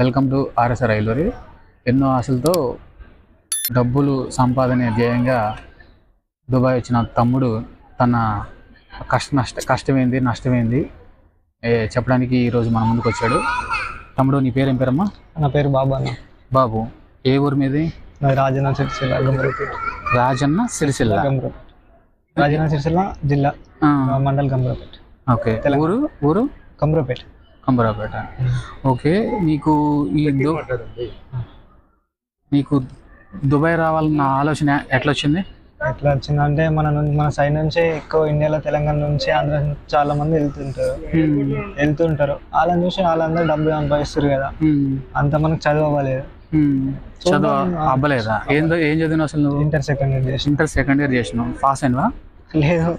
Welcome to RSR రైల్వరీ ఎన్నో ఆశలతో డబ్బులు సంపాదన ధ్యేయంగా దుబాయ్ వచ్చిన తమ్ముడు తన కష్ట నష్ట కష్టమైంది నష్టమైంది. ఏ, చెప్పడానికి ఈరోజు మన ముందుకు వచ్చాడు. తమ్ముడు నీ పేరు ఏం పేరమ్మా? నా పేరు బాబు అన్న. బాబు ఏ ఊరు మీది? రాజన్న సిరిసిల్ల రాజన్న సిరిసిల్ల. రాజన్న సిరిసిల్ల జిల్లా మండల్ గంభీరపేట ఓకే. ఊరు? ఊరు? గంభీరపేట కంబరాపేట ఓకే నీకు ఈ నీకు దుబాయ్ రావాలన్న ఆలోచన ఎట్లా వచ్చింది? ఎట్లా వచ్చిందంటే మన నుంచి మన సైడ్ నుంచే ఎక్కువ ఇండియాలో తెలంగాణ నుంచి ఆంధ్ర నుంచి చాలా మంది వెళ్తుంటారు. వెళ్తుంటారు. వాళ్ళని చూసి వాళ్ళందరూ డబ్బులు సంపాదిస్తారు కదా. అంత మనకు చదువు అవ్వలేదు. మ్మ్. చదువు అవ్వలేదా? ఏం ఏం చదివినావు అసలు ఇంటర్ సెకండ్ ఇయర్ చేసిన. ఇంటర్ సెకండ్ ఇయర్ చేసినావు. పాస్ అయినవా? లేదు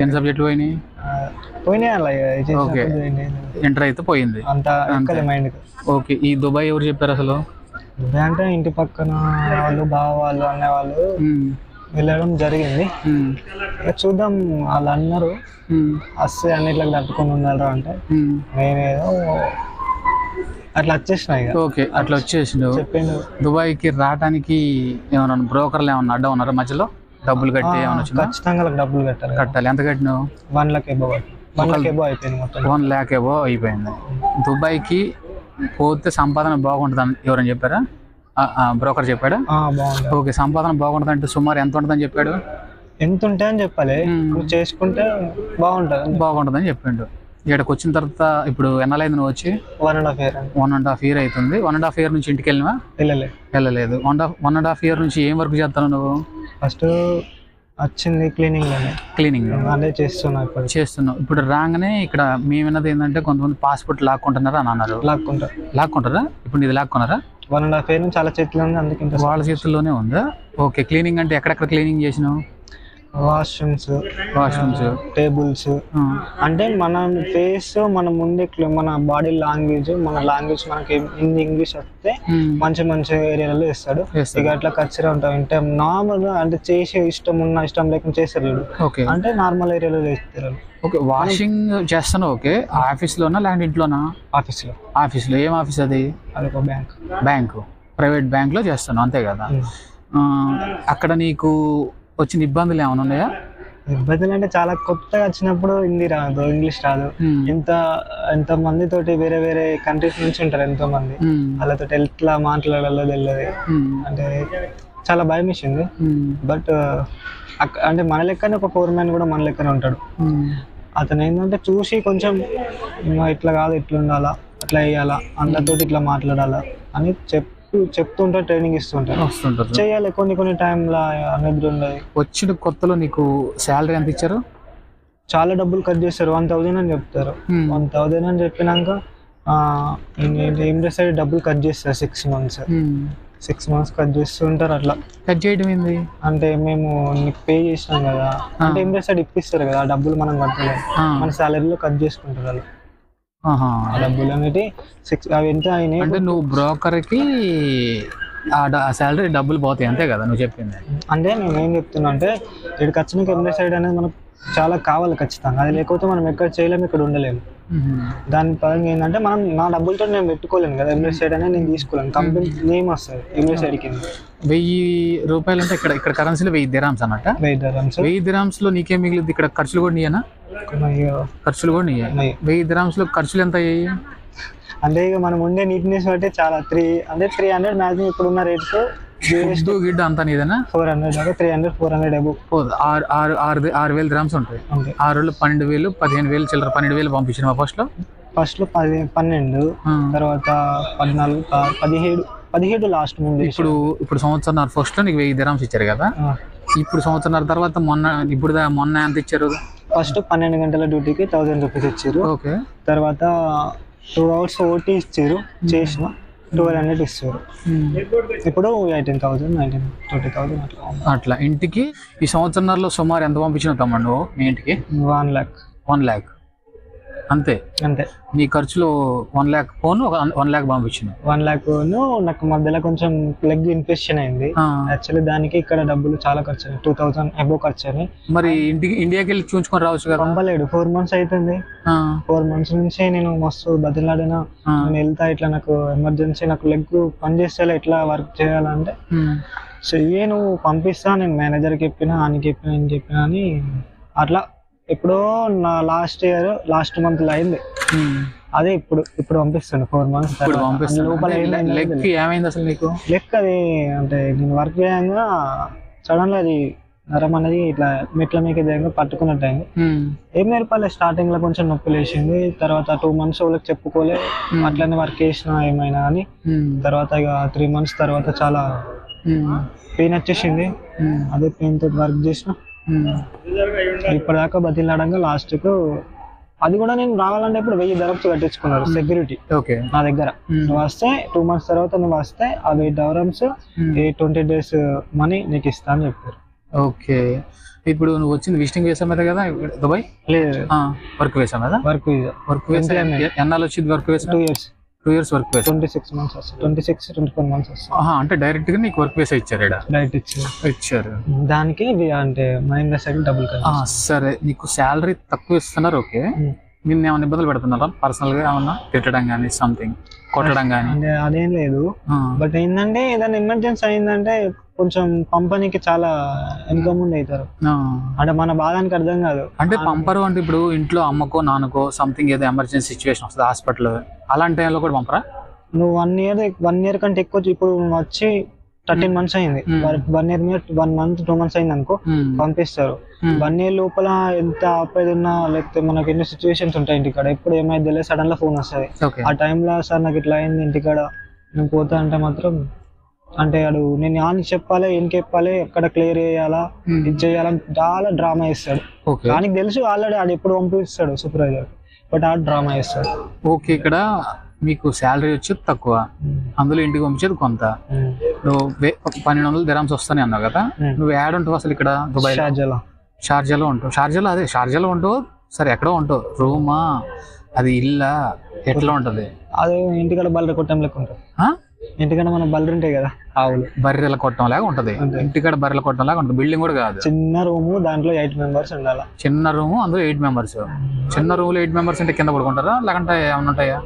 ఎన్ని సబ్జెక్టులు పోయినాయి? పోయినాయి అలా ఓకే. ఇంటర్ అయితే పోయింది. అంత మైండ్కి ఓకే ఈ దుబాయ్ ఎవరు చెప్పారు అసలు? అంటే ఇంటి పక్కన వాళ్ళు బావ వాళ్ళు అనేవాళ్ళు. వెళ్ళడం జరిగింది. చూద్దాం వాళ్ళు అన్నారు. వస్తే అన్నిట్లకు తట్టుకొని ఉన్నారు అంటే. నేనేదో అట్లా వచ్చేసిన ఇక. ఓకే అట్లా వచ్చేసిండు. దుబాయ్కి రావడానికి ఏమన్నా బ్రోకర్లు ఏమన్నా అడ్డం ఉన్నారా మధ్యలో? డబ్బులు కట్టి ఏమన్నా వచ్చిందా? ఖచ్చితంగా వాళ్ళకి డబ్బులు కట్టాలి కట్టాలి. ఎంత కట్టినావు? One lakh above one lakh above అయిపోయింది మొత్తం. వన్ ల్యాక్ ఏవో అయిపోయింది. దుబాయ్కి పోతే సంపాదన బాగుంటుంది అని ఎవరైనా చెప్పారా? బ్రోకర్ చెప్పాడా? ఓకే సంపాదన బాగుంటుంది అంటే సుమారు ఎంత ఉంటుందని చెప్పాడు? ఎంత ఉంటాయని చెప్పాలి. చేసుకుంటే బాగుంటుంది. బాగుంటుందని చెప్పిండు. ఇక్కడికి వచ్చిన తర్వాత ఇప్పుడు ఎన్నాలైంది నువ్వు వచ్చి? One and half year one and. Half year అవుతుంది. వన్ అండ్ హాఫ్ ఇయర్ నుంచి ఇంటికి వెళ్ళినా? వెళ్ళలే వెళ్ళలేదు. One one and half year నుంచి ఏం వర్క్ చేస్తాను నువ్వు? ఫస్ట్ వచ్చింది క్లీనింగ్లోనే. క్లీనింగ్ అదే చేస్తున్నా ఇప్పుడు చేస్తున్నావు ఇప్పుడు రాగానే ఇక్కడ మేము విన్నది ఏంటంటే కొంతమంది పాస్పోర్ట్ లాక్కుంటున్నారు అని అన్నారు. లాక్కుంటా లాక్కుంటారా? ఇప్పుడు ఇది లాక్కున్నారా? వన్ అండ్ హాఫ్ ఇయర్ నుంచి చాలా చెట్లు ఉంది అందుకే వాళ్ళ చేతుల్లోనే ఉందా? ఓకే క్లీనింగ్ అంటే ఎక్కడెక్కడ క్లీనింగ్ చేసినావు? వాష్రూమ్స్ వాష్రూమ్స్ టేబుల్స్ అంటే మన ఫేస్ మన ముందే మన బాడీ లాంగ్వేజ్ మన లాంగ్వేజ్ మనకి హిందీ ఇంగ్లీష్ వస్తే మంచి మంచి ఏరియాలలో ఇస్తాడు ఇక అట్లా కచ్చరా ఉంటాం. అంటే నార్మల్గా అంటే చేసే ఇష్టం ఉన్న ఇష్టం లేకుండా చేస్తారు అంటే నార్మల్ ఏరియాలో చేస్తారు. ఓకే వాషింగ్ చేస్తాను ఓకే. ఆఫీస్లోనా లేదంటే ఇంట్లోనా? ఆఫీస్లో ఆఫీస్లో. ఏం ఆఫీస్ అది? అదొక బ్యాంక్ బ్యాంకు. ప్రైవేట్ బ్యాంక్లో చేస్తాను అంతే కదా. అక్కడ నీకు వచ్చిన ఇబ్బందులు ఏమైనా ఉన్నాయా ఇబ్బందులు అంటే చాలా కొత్తగా వచ్చినప్పుడు హిందీ రాదు ఇంగ్లీష్ రాదు. ఇంత ఎంత మంది తోటి వేరే వేరే కంట్రీస్ నుంచి ఉంటారు ఎంతో మంది. వాళ్ళతో ఎట్లా మాట్లాడాలో తెలియదు. అంటే చాలా భయం వేసింది. బట్ అంటే మన లెక్కనే ఒక ఫోర్ మ్యాన్ కూడా మన లెక్కనే ఉంటాడు. అతను ఏంటంటే చూసి కొంచెం "ఇమ్మా ఇట్లా కాదు ఇట్లా ఉండాలా అట్లా వేయాలా అందరితో ఇట్లా మాట్లాడాలా అని చెప్పు చెప్తుంటే ట్రైనింగ్ ఇస్తుంటారు వస్తుంటారు చేయాలి కొన్ని కొన్ని టైంలో నిద్ర ఉండదు వచ్చిన కొత్తలో నీకు శాలరీ ఎంత ఇచ్చారు? చాలా డబ్బులు కట్ చేస్తారు వన్ థౌజండ్ అని చెప్తారు. వన్ థౌజండ్ అని చెప్పినాక ఏం చేస్తారు డబ్బులు కట్ చేస్తారు six months. Six months cut చేస్తుంటారు అట్లా. కట్ చేయడం ఏంది? అంటే మేము నీకు పే చేసినాం కదా. అంటే ఏం చేస్తాడు? ఇప్పిస్తారు కదా. ఆ డబ్బులు మనం కట్టలేదు. మన సాలరీలో కట్ చేసుకుంటారు వాళ్ళు. డబ్బులు అనేవి సిక్స్ అవి ఎంత అయినాయి? అంటే నువ్వు బ్రోకర్కి ఆ శాలరీ డబ్బులు పోతాయి అంతే కదా నువ్వు చెప్పింది? అంటే నేను ఏం చెప్తున్నా అంటే ఇక్కడికి వచ్చినాక ఎంబీ సైడ్ అనేది మనకు చాలా కావాలి ఖచ్చితంగా. అది లేకపోతే మనం ఎక్కడ చేయలేము ఇక్కడ ఉండలేము. దాని పరంగా ఏంటంటే మనం నా డబ్బులతో నేను పెట్టుకోలేను కదా ఎంబీ సైడ్ అనేది నేను తీసుకోలేను. కంపెనీ నేమ్ వస్తుంది ఎంబీ సైడ్ కింద. వెయ్యి రూపాయలు అంటే ఇక్కడ ఇక్కడ కరెన్సీలో వెయ్యి దిరామ్స్ అన్నట్ట? వెయిట్ ధరమ్స్ వెయ్యి దిరామ్స్లో నీకేం మిగిలింది? ఇక్కడ ఖర్చులు కూడా నీయనా? ఖర్చులు కూడా. వెయ్యి దిరామ్స్లో ఖర్చులు ఎంత అయ్యాయి? అంటే ఇక మనం ఉండే నీట్నెస్ బట్టి చాలా త్రీ అంటే త్రీ హండ్రెడ్ మ్యాక్సిమం ఇప్పుడున్న రేట్స్ ఫుడ్ గిడ్డ అంతా నీదేనా? ఫోర్ హండ్రెడ్ దాకా త్రీ హండ్రెడ్ ఫోర్ హండ్రెడ్ పోదు. ఆరు ఆరు ఆరు ఆరు వేలు గ్రామ్స్ ఉంటాయి. ఆరు వేలు పన్నెండు వేలు పదిహేను వేలు చిల్లర పన్నెండు వేలు పంపించిన మా ఫస్ట్లో? ఫస్ట్లో పది పన్నెండు. తర్వాత పద్నాలుగు పదిహేడు పదిహేడు లాస్ట్ ముందు ఇప్పుడు ఇప్పుడు సంవత్సరం ఫస్ట్లో నీకు వెయ్యి దిరామ్స్ ఇచ్చారు కదా? ఇప్పుడు సంవత్సరం తర్వాత మొన్న ఇప్పుడు మొన్న ఎంత ఇచ్చారు? ఫస్ట్ పన్నెండు గంటల డ్యూటీకి థౌసండ్ రూపీస్ ఇచ్చారు. ఓకే. తర్వాత టూ అవర్స్ ఓటీ ఇచ్చారు చేసిన ట్వెల్వ్ హండ్రెడ్ ఇస్తారు. ఇప్పుడు eighteen thousand nineteen twenty thousand అట్లా అట్లా. ఇంటికి ఈ సంవత్సరంలో సుమారు ఎంత పంపించిన తమ్ముడు మీ ఇంటికి? వన్ ల్యాక్ వన్ ల్యాక్ అంతే. అంతే. నీ ఖర్చులు one lakh phone one lakh పంపించిన వన్ ల్యాక్ నాకు మధ్యలో కొంచెం లెగ్ ఇన్ఫెక్షన్ అయింది. యాక్చువల్లీ దానికి ఇక్కడ డబ్బులు చాలా ఖర్చు అయ్యాయి టూ థౌసండ్ అబో ఖర్చు అయినాయి. మరి ఇంటికి ఇండియాకి వెళ్ళి చూసుకొని రావచ్చు కదా? పంపలేడు ఫోర్ మంత్స్ అవుతుంది ఫోర్ మంత్స్ నుంచి నేను మస్తు బతిలాడినా. నేను వెళ్తా ఇట్లా నాకు ఎమర్జెన్సీ నాకు లెగ్ పని చేస్తే ఎట్లా వర్క్ చేయాలంటే. సో ఇవే నువ్వు పంపిస్తా నేను మేనేజర్కి చెప్పినా ఆయనకి చెప్పినా అని చెప్పినా అని అట్లా ఎప్పుడో నా లాస్ట్ ఇయర్ లాస్ట్ మంత్లో అయింది. అదే ఇప్పుడు ఇప్పుడు పంపిస్తాను ఫోర్ మంత్స్ ఇప్పుడు లోపల ఏమైందో లెగ్కి ఏమైంది అసలు నీకు? లెక్క అది అంటే నేను వర్క్ చేయంగా సడన్ అది నరం అనేది ఇట్లా మెట్ల మీకు దిగంగా పట్టుకున్నట్టు అయింది. ఏం నేర్పాలి? స్టార్టింగ్లో కొంచెం నొప్పి లేచింది తర్వాత టూ మంత్స్ వాళ్ళకి చెప్పుకోలే. అట్లనే వర్క్ చేసిన ఏమైనా అని. తర్వాత ఇక త్రీ మంత్స్ తర్వాత చాలా పెయిన్ వచ్చేసింది. అదే పెయిన్ తోటి వర్క్ చేసిన. ఇప్పటిదాకా బతిలాడంగా లాస్ట్కు అది కూడా నేను రావాలంటే ఇప్పుడు వెయ్యి ధరప్స్ కట్టించుకున్నారు సెక్యూరిటీ. ఓకే. నా దగ్గర. నువ్వు వస్తే టూ మంత్స్ తర్వాత నువ్వు వస్తే ఆ వెయ్యి డౌరమ్స్. ఏ ట్వంటీ డేస్ మనీ నీకు ఇస్తా అని చెప్పారు. ఓకే. ఇప్పుడు నువ్వు వచ్చింది విజిటింగ్ వేసాం మీద కదా దుబాయ్? లేదు. వర్క్ వేసాం కదా వర్క్ వర్క్ వేసా. ఎన్నాళ్ళు వచ్చింది వర్క్ వేసా? Two years. Two years work వేసా twenty six months twenty six twenty four months వస్తాయి అంటే డైరెక్ట్గా నీకు వర్క్ వేసా ఇచ్చారు డైరెక్ట్ ఇచ్చారు. ఇచ్చారు. దానికి అంటే మహేంద్ర సైడ్ డబుల్ సరే నీకు శాలరీ తక్కువ ఇస్తున్నారు ఓకే. నిన్ను ఏమైనా ఇబ్బందులు పెడుతున్నారా? పర్సనల్గా ఏమన్నా తిట్టడం కానీ సంథింగ్ కొట్టడం కానీ అదేం లేదు. బట్ ఏంటంటే ఏదైనా ఎమర్జెన్సీ అయిందంటే కొంచెం కంపెనీకి చాలా ఇన్కమ్ ఉంది అవుతారు. అంటే మన బాధానికి అర్థం కాదు. అంటే పంపరు అంటే ఇప్పుడు ఇంట్లో అమ్మకో నాన్నకో సంథింగ్ ఏదో ఎమర్జెన్సీ సిచ్యువేషన్ వస్తుంది హాస్పిటల్ అలాంటి టైంలో కూడా పంపరా? నువ్వు వన్ ఇయర్ వన్ ఇయర్ కంటే ఎక్కువ ఇప్పుడు వచ్చి థర్టీన్ మంత్స్ అయింది. వన్ ఇయర్ మీద వన్ మంత్ టూ మంత్స్ అయింది అనుకో పంపిస్తారు. వన్ ఇయర్ లోపల ఎంత ఆపేది ఉన్నా లేకపోతే మనకి ఎన్ని సిచ్యువేషన్స్ ఉంటాయి ఇంటికాడ ఎప్పుడు ఏమైంది తెలియదు సడన్గా ఫోన్ వస్తుంది. ఆ టైంలో సార్ నాకు ఇట్లా అయింది ఇంటికాడ నేను పోతా అంటే మాత్రం అంటే అడు నేను ఆనికి చెప్పాలి ఈయనకి చెప్పాలి ఎక్కడ క్లియర్ చేయాలా ఇది చేయాలని చాలా డ్రామా చేస్తాడు. దానికి తెలుసు ఆల్రెడీ ఆడు ఎప్పుడు పంపిస్తాడు సూపర్వైజర్ బట్ ఆ డ్రామా చేస్తాడు. ఓకే ఇక్కడ మీకు శాలరీ వచ్చేది తక్కువ. అందులో ఇంటికి పంపించేది కొంత. నువ్వు పన్నెండు వందలు దిరామ్స్ వస్తానే అన్నావు కదా. నువ్వు యాడ్ ఉంటావు అసలు ఇక్కడ దుబాయ్ షార్జాలో. షార్జాలో ఉంటావు షార్జాలో అదే షార్జాలో ఉంటావు సరే ఎక్కడో ఉంటావు రూమా? అది ఇల్లా? ఎట్లా ఉంటది? అదే ఇంటికాడ బల్లరి కొట్టం లెక్క ఉంటుంది? ఇంటికాడ మన బల్లరి ఉంటాయి కదా ఆవులు. బర్రెల కొట్టం లాగా ఉంటది. ఇంటికాడ బర్రెల కొట్టం లాగా ఉంటుంది. బిల్డింగ్ కూడా కాదు. చిన్న రూము దాంట్లో ఎయిట్ మెంబర్స్ ఉండాలి. చిన్న రూమ్ అందులో ఎయిట్ మెంబర్స్. చిన్న రూమ్లో ఎయిట్ మెంబర్స్ అంటే కింద పడుకుంటారా? లేకుంటే ఏమైనా ఉంటాయా?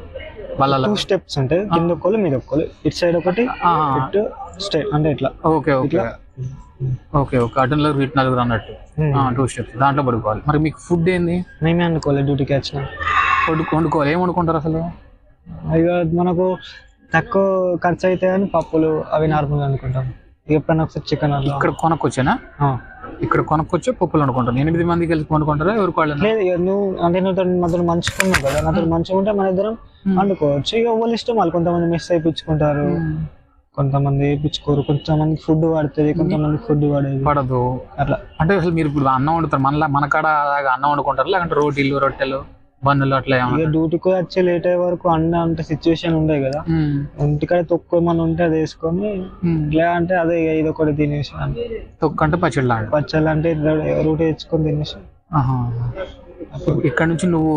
బల్లలో టూ స్టెప్స్ ఉంటాయి కింద ఒక్కలు మీద ఒక్కలు ఇటు సైడ్ ఒకటి ఇటు స్టెప్ అంటే ఇట్లా. Okay okay. Okay okay. అటెన్లో వీటి నలుగురు అన్నట్టు. టూ స్టెప్స్ దాంట్లో పడుకోవాలి. మరి మీకు ఫుడ్ ఏంది? మేమే అనుకోవాలి డ్యూటీకి వచ్చిన. వండు వండుకోవాలి. ఏం వండుకుంటారు అసలు? ఇక మనకు తక్కువ ఖర్చు అయితే అని పప్పులు అవి నార్మల్ అనుకుంటాం ఎప్పుడైనా ఒకసారి చికెన్ ఇక్కడ కొనక్కొచ్చానా. ఇక్కడ కొనక్కొచ్చి పప్పులు వండుకుంటారు. ఎనిమిది మందికి వెళ్ళి కొనుక్కుంటారా? ఎవరికి వాళ్ళు లేదు నువ్వు అంటే నువ్వు నాతో మంచుకున్నావు కదా. నాతో మంచిగా ఉంటే మన ఇద్దరం వండుకోవచ్చు. ఇక వాళ్ళు ఇష్టం వాళ్ళు కొంతమంది మిస్ అయిపించుకుంటారు కొంతమంది వేయించుకోరు కొంతమంది ఫుడ్ పడుతుంది కొంతమంది ఫుడ్ పడేది పడదు. అట్లా. అంటే అసలు మీరు ఇప్పుడు అన్నం వండుతారు మనలా మన కాడ అన్నం వండుకుంటారు? లేకుంటే రోటీలు రొట్టెలు బన్నులు అట్లా ఇక డ్యూటీకి వచ్చి లేట్ అయ్యే వరకు అన్న అంటే సిచ్యువేషన్ ఉండే కదా. ఇంటికాడ తక్కువ మన ఉంటే అది వేసుకొని. ఇట్లా అంటే అదే ఇది ఒకటి తినేసి తొక్కంటే పచ్చడి లాగా పచ్చళ్ళు అంటే రూట్ తెచ్చుకొని తినేసి. ఇక్కడ నుంచి నువ్వు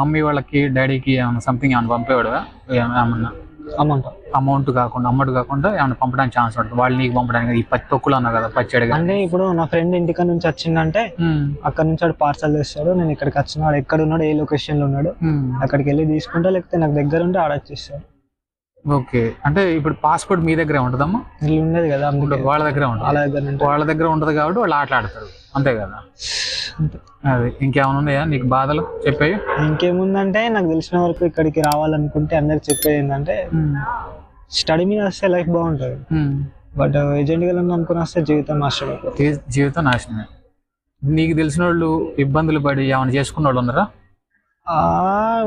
మమ్మీ వాళ్ళకి డాడీకి ఏమైనా సంథింగ్ ఏమైనా పంపేవాడుగా ఏమన్నా? అమ్మంట. అమౌంట్ కాకుండా అమౌంట్ కాకుండా ఏమైనా పంపడానికి ఛాన్స్ ఉంటుంది. వాళ్ళు నీకు పంపడానికి ఈ పచ్చి తొక్కులు అన్నావు కదా పచ్చడిగా అంటే ఇప్పుడు నా ఫ్రెండ్ ఇంటికాడ నుంచి వచ్చిందంటే అక్కడ నుంచి వాడు పార్సల్ తెస్తాడు. నేను ఇక్కడికి వచ్చిన వాడు ఎక్కడ ఉన్నాడు ఏ లొకేషన్లో ఉన్నాడు. అక్కడికి వెళ్ళి తీసుకుంటా లేకపోతే నాకు దగ్గర ఉంటే ఆడ వచ్చేస్తాడు ఓకే. అంటే ఇప్పుడు పాస్పోర్ట్ మీ దగ్గరే ఉంటుందమ్మా? ఉండేది కదా వాళ్ళ దగ్గరే ఉంటుంది. వాళ్ళ దగ్గర వాళ్ళ దగ్గర ఉంటది కాబట్టి వాళ్ళు ఆటలాడతారు. అంతే కదా. అది ఇంకేమైనా ఉన్నాయా నీకు బాధలు? చెప్పాయి. ఇంకేముందంటే నాకు తెలిసిన వరకు ఇక్కడికి రావాలనుకుంటే అందరికి చెప్పేది ఏంటంటే స్టడీ మీద వస్తే లైఫ్ బాగుంటుంది. బట్ ఏజెంట్గా అనుకుని వస్తే జీవితం నాశనం జీవితం నాశనమే. నీకు తెలిసిన వాళ్ళు ఇబ్బందులు పడి ఏమైనా చేసుకున్న వాళ్ళు ఉన్నారా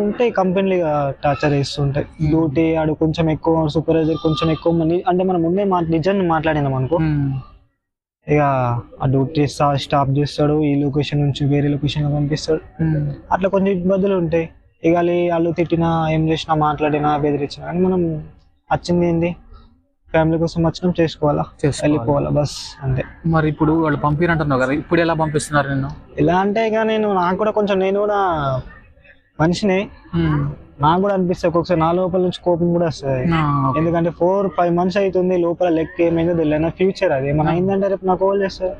ఉంటాయి కంపెనీలు టార్చర్ చేస్తుంటాయి. డ్యూటీ ఆడు కొంచెం ఎక్కువ సూపర్వైజర్ కొంచెం ఎక్కువ మంది అంటే మనం ముందే మా నిజాన్ని మాట్లాడినాం అనుకో. ఇక ఆ డ్యూటీ స్టాప్ చేస్తాడు ఈ లొకేషన్ నుంచి వేరే లొకేషన్ పంపిస్తాడు. అట్లా కొన్ని ఇబ్బందులు ఉంటాయి. ఇక వాళ్ళు తిట్టినా ఏం చేసినా మాట్లాడినా బెదిరించినా కానీ మనం వచ్చింది ఏంది? ఫ్యామిలీ కోసం వచ్చినాం చేసుకోవాలా. వెళ్ళిపోవాలా బస్ అంతే. మరి ఇప్పుడు వాళ్ళు పంపిరంటున్నావు కదా ఇప్పుడు ఎలా పంపిస్తున్నారు నిన్ను? ఎలా అంటే ఇక నేను నాకు కూడా కొంచెం నేను కూడా మనిషిని. నాకు కూడా అనిపిస్తుంది ఒక్కొక్కసారి నా లోపల నుంచి కోపం కూడా వస్తుంది. ఎందుకంటే ఫోర్ ఫైవ్ మంత్స్ అవుతుంది లోపల లెక్క ఏమైందో తెలియదు. ఫ్యూచర్ అది. మన అయిందంటే రేపు నాకు ఓవర్ చేస్తారు?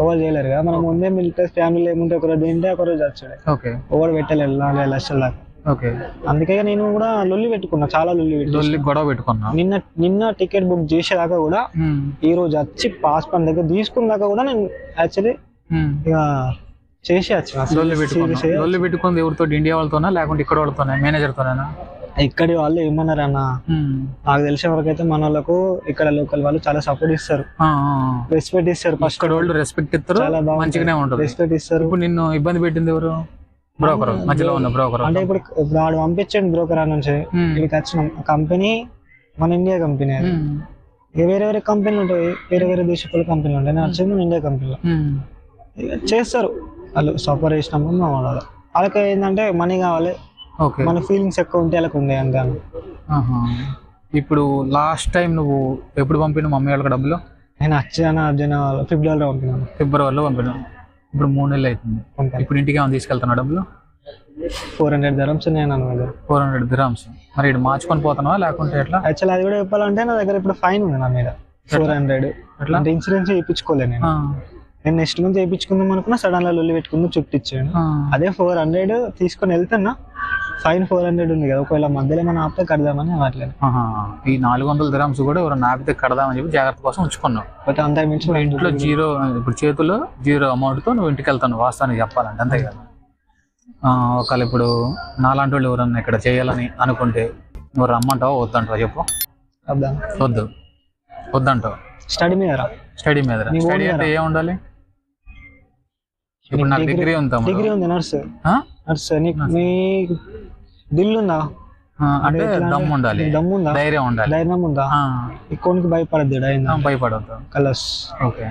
ఓవర్ చేయలేరు కదా. మనం ముందే మిలిటరీ ఫ్యామిలీ ఏముంటే ఒకరోజు తింటే ఒకరోజు వచ్చాడు ఓవర్ పెట్టలేదు లక్షల దాకా. ఓకే. అందుకే నేను కూడా లొల్లి పెట్టుకున్నా. చాలా లొల్లి లొల్లి గొడవ పెట్టుకున్నా. నిన్న నిన్న టికెట్ బుక్ చేసేదాకా కూడా ఈ రోజు వచ్చి పాస్పోర్ట్ దగ్గర తీసుకున్నాక కూడా నేను యాక్చువల్లీ. ఇక చేసి వచ్చిన లొల్లి పెట్టుకున్నా. లొల్లి పెట్టుకుంది ఎవరితో ఇండియా వాళ్ళతోనా? లేకుంటే ఇక్కడ వాళ్ళతోనా? మేనేజర్ తోనేనా? ఇక్కడి వాళ్ళు ఏమన్నారు అన్న ఉమ్. నాకు తెలిసిన వరకు అయితే మన వాళ్ళకు ఇక్కడ లోకల్ వాళ్ళు చాలా సపోర్ట్ ఇస్తారు. రెస్పెక్ట్ ఇస్తారు ఫస్ట్ వాళ్ళు రెస్పెక్ట్ ఇస్తారు. మంచిగానే ఉంటుంది. రెస్పెక్ట్ ఇస్తారు. ఇప్పుడు నిన్ను ఇబ్బంది పెట్టింది ఎవరు? బ్రోకర్ మధ్యలో ఉన్న బ్రోకర్ అంటే ఇప్పుడు ఇప్పుడు ఆడు పంపించండి బ్రోకర్ నుంచి. ఇక్కడికి వచ్చిన. కంపెనీ మన ఇండియా కంపెనీ అది. వేరే వేరే కంపెనీలు ఉంటాయి. వేరే వేరే దేశపుల కంపెనీలు ఉంటాయి. నేను వచ్చింది మన ఇండియా కంపెనీలో చేస్తారు. వాళ్ళు సఫర్ చేసినప్పుడు మా వాళ్ళు వాళ్ళకి ఏంటంటే మనీ కావాలి. ఓకే మన ఫీలింగ్స్ ఎక్కువ ఉంటే వాళ్ళకి ఉండే అంతే. ఇప్పుడు లాస్ట్ టైం నువ్వు ఎప్పుడు పంపిన మమ్మీ వాళ్ళకి డబ్బులు? నేను వచ్చాను అర్జున ఫిబ్రవరిలో పంపినాను. ఫిబ్రవరిలో పంపిన ఇప్పుడు మూడు నెలలు అవుతుంది. ఇప్పుడు ఇంటికి ఏమైనా తీసుకెళ్తున్నా డబ్బులు? ఫోర్ హండ్రెడ్ ధరమ్స్ ఉన్నాయి నా దగ్గర ఫోర్ హండ్రెడ్ గ్రామ్స్ మరి ఇటు మార్చుకొని పోతున్నావా లేకుంటే ఎట్లా? యాక్చువల్ అది కూడా చెప్పాలంటే నా దగ్గర ఇప్పుడు ఫైన్ ఉంది నా మీద. ఫోర్ హండ్రెడ్ ఎట్లా? అంటే ఇన్సూరెన్స్ చేయించుకోలే నేను. నేను నెక్స్ట్ మంత్ చేయించుకుందాం అనుకున్నా సడన్గా లొల్లి పెట్టుకుందాం చుట్టిచ్చాను ఆ. అదే ఫోర్ హండ్రెడ్ తీసుకొని వెళ్తున్నా. ఫైన్ ఫోర్ హండ్రెడ్ ఉంది కదా ఒకవేళ మధ్యలో ఏమైనా ఆపితే కడదామని అవ్వట్లేదు. ఈ నాలుగు వందల గ్రామ్స్ కూడా ఎవరైనా ఆపితే కడదామని చెప్పి జాగ్రత్త కోసం ఉంచుకున్నావు. బట్ అంత మించి మా ఇంట్లో జీరో ఇప్పుడు చేతుల్లో జీరో అమౌంట్తో నువ్వు ఇంటికి వెళ్తాను వాస్తవానికి చెప్పాలంటే అంతే కదా. ఒకవేళ ఇప్పుడు నాలాంటి వాళ్ళు ఎవరన్నా ఇక్కడ చేయాలని అనుకుంటే నువ్వు రమ్మంటావా వద్దంటావా చెప్పు. వద్దు. వద్దంటావు. స్టడీ మీద స్టడీ మీద స్టడీ అంటే ఏం ఉండాలి ఇప్పుడు నాకు డిగ్రీ ఉంది. డిగ్రీ ఉంది నర్స్? నర్స్ నీకు మీ దిల్లు ఉందా అంటే దమ్ము ఉండాలి. దమ్ము ఉందా ధైర్యం ఉండాలి. ధైర్యం ఉందా? ఎక్కువనికి భయపడద్దు భయపడవద్దు కలర్స్. ఓకే.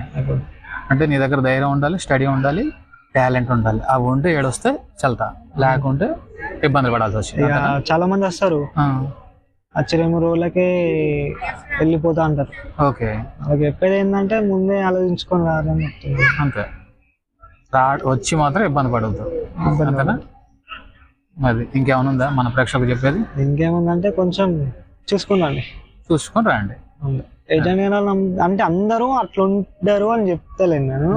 అంటే నీ దగ్గర ధైర్యం ఉండాలి స్టడీ ఉండాలి టాలెంట్ ఉండాలి. అవి ఉంటే ఏడొస్తే చల్తా. లేకుంటే ఇబ్బందులు పడాల్సి వచ్చింది. ఇక చాలా మంది వస్తారు. రెండు రోజులకే వెళ్ళిపోతా అంటారు. ఓకే. వాళ్ళకి చెప్పేది ఏంటంటే ముందే ఆలోచించుకొని రారని అంతే. రా వచ్చి మాత్రం ఇబ్బంది పడవద్దు. అంతేనా? అది ఇంకేమైనా ఉందా? మన ప్రేక్షకులు చెప్పేది? ఇంకేముందంటే కొంచెం చూసుకుందండి. చూసుకొని రండి. ఏజెంట్ అంటే అందరూ అట్లా ఉంటారు అని చెప్తలేను నేను.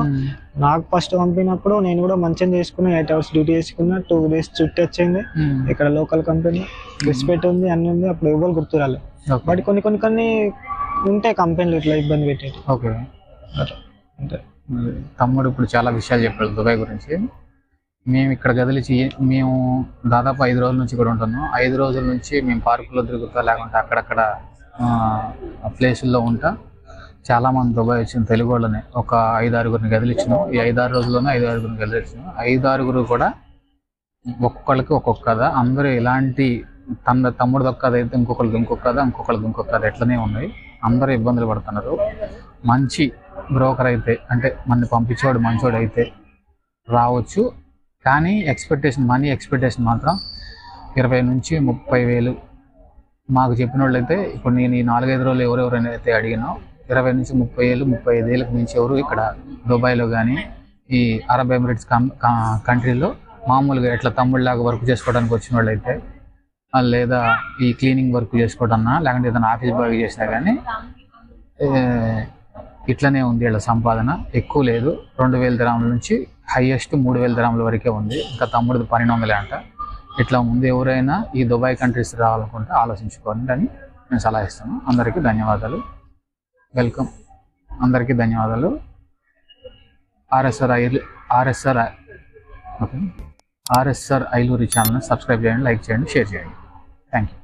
నాకు ఫస్ట్ పంపినప్పుడు నేను కూడా మంచిగా చేసుకున్నా ఎయిట్ అవర్స్ డ్యూటీ చేసుకున్నా టూ డేస్ చుట్టూ వచ్చింది. ఇక్కడ లోకల్ కంపెనీ రెస్పెక్ట్ ఉంది అన్ని ఉంది అప్పుడు ఎవరు గుర్తురాలి. బట్ కొన్ని కొన్ని కొన్ని ఉంటాయి కంపెనీలు ఇట్లా ఇబ్బంది పెట్టేటి ఓకే. అంతే. మరి తమ్ముడు ఇప్పుడు చాలా విషయాలు చెప్పాడు దుబాయ్ గురించి. మేము ఇక్కడ కదిలిచి మేము దాదాపు ఐదు రోజుల నుంచి ఇక్కడ ఉంటున్నాం. ఐదు రోజుల నుంచి మేము పార్కులో తిరుగుతా లేకుంటే అక్కడక్కడ ప్లేసుల్లో ఉంటా. చాలామంది దుబాయ్ వచ్చిన తెలుగు వాళ్ళని. ఒక ఐదు ఆరుగురిని కదిలిచ్చినాం ఈ ఐదు ఆరు రోజుల్లోనే ఐదు ఆరుగురిని కదిలిచ్చినాం ఐదు ఆరుగురు కూడా ఒక్కొక్కళ్ళకి ఒక్కొక్క కథ. అందరూ ఇలాంటి తన తమ్ముడు కథ అయితే ఇంకొకళ్ళకి ఇంకొక కథ ఇంకొకళ్ళకి ఇంకొక కథ. ఎట్లనే ఉన్నాయి. అందరూ ఇబ్బందులు పడుతున్నారు. మంచి బ్రోకర్ అయితే అంటే మన పంపించేవాడు మంచోడు అయితే రావచ్చు. కానీ ఎక్స్పెక్టేషన్ మనీ ఎక్స్పెక్టేషన్ మాత్రం ఇరవై నుంచి ముప్పై వేలు. మాకు చెప్పిన వాళ్ళు అయితే ఇప్పుడు నేను ఈ నాలుగైదు రోజులు ఎవరెవరైనా అయితే అడిగినా ఇరవై నుంచి ముప్పై వేలు ముప్పై ఐదు ఏళ్ళకి మించి ఎవరు ఇక్కడ దుబాయ్లో కానీ ఈ అరబ్ ఎమిరేట్స్ కంట్రీలో మామూలుగా ఇట్లా తమ్ముళ్ళలాగా వర్క్ చేసుకోవడానికి వచ్చిన వాళ్ళు అయితే లేదా ఈ క్లీనింగ్ వర్క్ చేసుకోవడన్నా లేకుంటే ఏదైనా ఆఫీస్ బాయ్ చేసినా కానీ ఇట్లనే ఉంది వీళ్ళ సంపాదన. ఎక్కువ లేదు. రెండు వేల గ్రాముల నుంచి హయ్యెస్ట్ మూడు వేల గ్రాముల వరకే ఉంది. ఇంకా తమ్ముడిది పన్నెండు వందలే అంట. ఇట్లా ఉంది ఎవరైనా ఈ దుబాయ్ కంట్రీస్ రావాలనుకుంటే ఆలోచించుకోండి అని నేను సలహా ఇస్తాను. అందరికీ ధన్యవాదాలు. వెల్కమ్. అందరికీ ధన్యవాదాలు. RSR Ailu RSR okay. RSR Ailuri ఛానల్ని సబ్స్క్రైబ్ చేయండి లైక్ చేయండి షేర్ చేయండి. Thank you